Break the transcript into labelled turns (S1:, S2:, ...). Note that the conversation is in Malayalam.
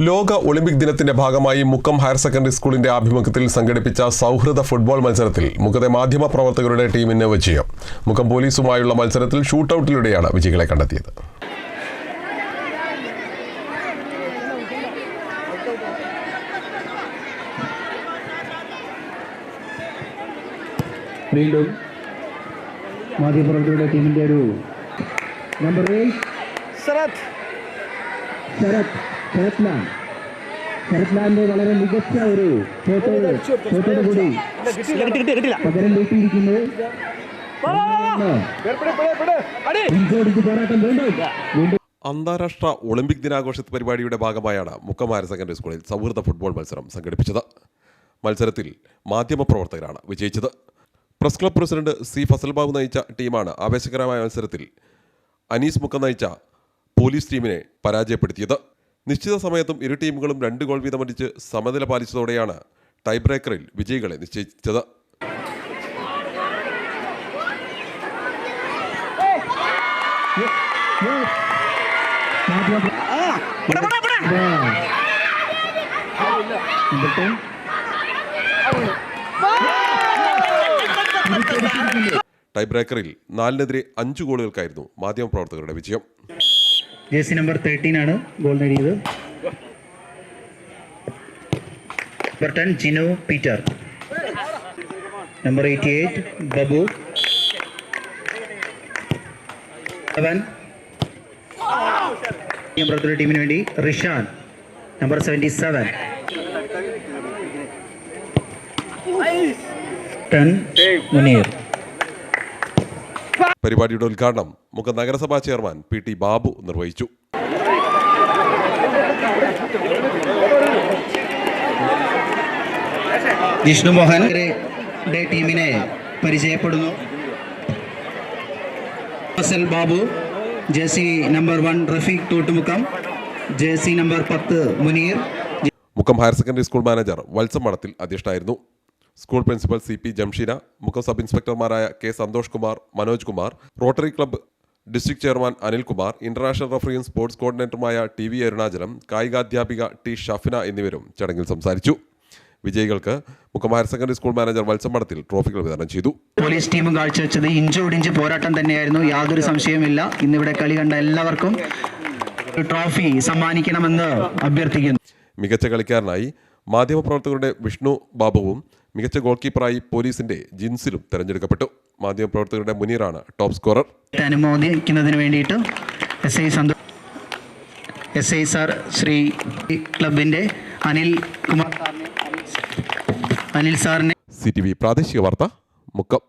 S1: ലോക ഒളിമ്പിക് ദിനത്തിന്റെ ഭാഗമായി മുക്കം ഹയർ സെക്കൻഡറി സ്കൂളിന്റെ ആഭിമുഖ്യത്തിൽ സംഘടിപ്പിച്ച സൗഹൃദ ഫുട്ബോൾ മത്സരത്തിൽ മുഖത്തെ മാധ്യമ പ്രവർത്തകരുടെ ടീമിന് വിജയം. മുക്കം പോലീസുമായുള്ള മത്സരത്തിൽ ഷൂട്ടൌട്ടിലൂടെയാണ് വിജയികളെ കണ്ടെത്തിയത്.
S2: വീണ്ടും മാധ്യമപ്രവർത്തകരുടെ ടീമിന്റെ ഒരു നമ്പർ
S3: ശരത്.
S2: ശരത്. ശരത് ശരത്ലാലിന്റെ വളരെ മികച്ച ഒരു ഫോട്ടോയുടെ കൂടി. പകരം വീട്ടിയിരിക്കുന്നു. ഇഞ്ചോടിച്ച് പോരാട്ടം വീണ്ടും.
S1: അന്താരാഷ്ട്ര ഒളിമ്പിക് ദിനാഘോഷ പരിപാടിയുടെ ഭാഗമായാണ് മുക്കമാര ഹയർ സെക്കൻഡറി സ്കൂളിൽ സൗഹൃദ ഫുട്ബോൾ മത്സരം സംഘടിപ്പിച്ചത്. മത്സരത്തിൽ മാധ്യമപ്രവർത്തകരാണ് വിജയിച്ചത്. Press club president C Fasalbabu നയിച്ച ടീമാണ് ആവേശകരമായ മത്സരത്തിൽ അനീസ് മുക്കം നയിച്ച പോലീസ് ടീമിനെ പരാജയപ്പെടുത്തിയത്. നിശ്ചിത സമയത്തും ഇരു ടീമുകളും രണ്ട് ഗോൾ വീതമടിച്ച് സമനില പാലിച്ചതോടെയാണ് ടൈ ബ്രേക്കറിൽ വിജയികളെ നിശ്ചയിച്ചത്.
S2: Number 10.
S1: ടൈ ബ്രേക്കറിൽ നാലിനെതിരെ അഞ്ച് ഗോളുകൾക്കായിരുന്നു മാധ്യമപ്രവർത്തകരുടെ വിജയം.
S2: ജേഴ്സി നമ്പർ തേർട്ടീൻ ആണ് ഗോൾ നേടിയത്. Number ten Jinu Peter number eighty eight Babu seven പ്രവർത്തന ടീമിന് വേണ്ടി Rishan number seventy seven ten Muneer
S1: പരിപാടിയുടെ ഉദ്ഘാടനം മുഖം നഗരസഭാ ചെയർമാൻ പി ടി ബാബു നിർവഹിച്ചു.
S2: വിഷ്ണുമോഹൻ ടീമിനെ പരിചയപ്പെടുന്നു. Fazal Babu JC number one Rafeeq Thottumukkam ജേസി നമ്പർ പത്ത് Muneer
S1: Mukkam higher secondary school manager Valsam Madathil അധ്യക്ഷനായിരുന്നു. School principal C P Jamsheena Mukkam sub ഇൻസ്പെക്ടർമാരായ K Santhosh Kumar Manoj Kumar rotary club district chairman Anilkumar international റഫറിയും sports കോർഡിനേറ്ററുമായ ടി വി അരുണാചലം കായികാധ്യാപിക ടി ഷഫിന എന്നിവരും ചടങ്ങിൽ സംസാരിച്ചു. വിജയികൾക്ക് മുഖം higher secondary school manager Valsam Madathil ട്രോഫികൾ വിതരണം ചെയ്തു.
S4: പോലീസ് ടീമും കാഴ്ചവെച്ചത് ഇഞ്ചോടിഞ്ച് പോരാട്ടം തന്നെയായിരുന്നു. യാതൊരു സംശയമില്ല ഇന്നിവിടെ കളി കണ്ട എല്ലാവർക്കും ട്രോഫി സമ്മാനിക്കണമെന്ന് അഭ്യർത്ഥിക്കുന്നു.
S1: മികച്ച കളിക്കാരനായി മാധ്യമപ്രവർത്തകരുടെ വിഷ്ണു ബാബുവും മികച്ച ഗോൾ കീപ്പറായി പോലീസിന്റെ ജിൻസിലും തെരഞ്ഞെടുക്കപ്പെട്ടു. മാധ്യമപ്രവർത്തകരുടെ മുനീറാണ് ടോപ്പ് സ്കോറർ
S4: അനുമോദിക്കുന്നതിന് വേണ്ടിയിട്ട് S I Santhosh S I sir Shri ക്ലബിന്റെ അനിൽ കുമാർ അനിൽ സാറിനെ
S1: സി ടി വി പ്രാദേശിക വാർത്ത മുക്കം.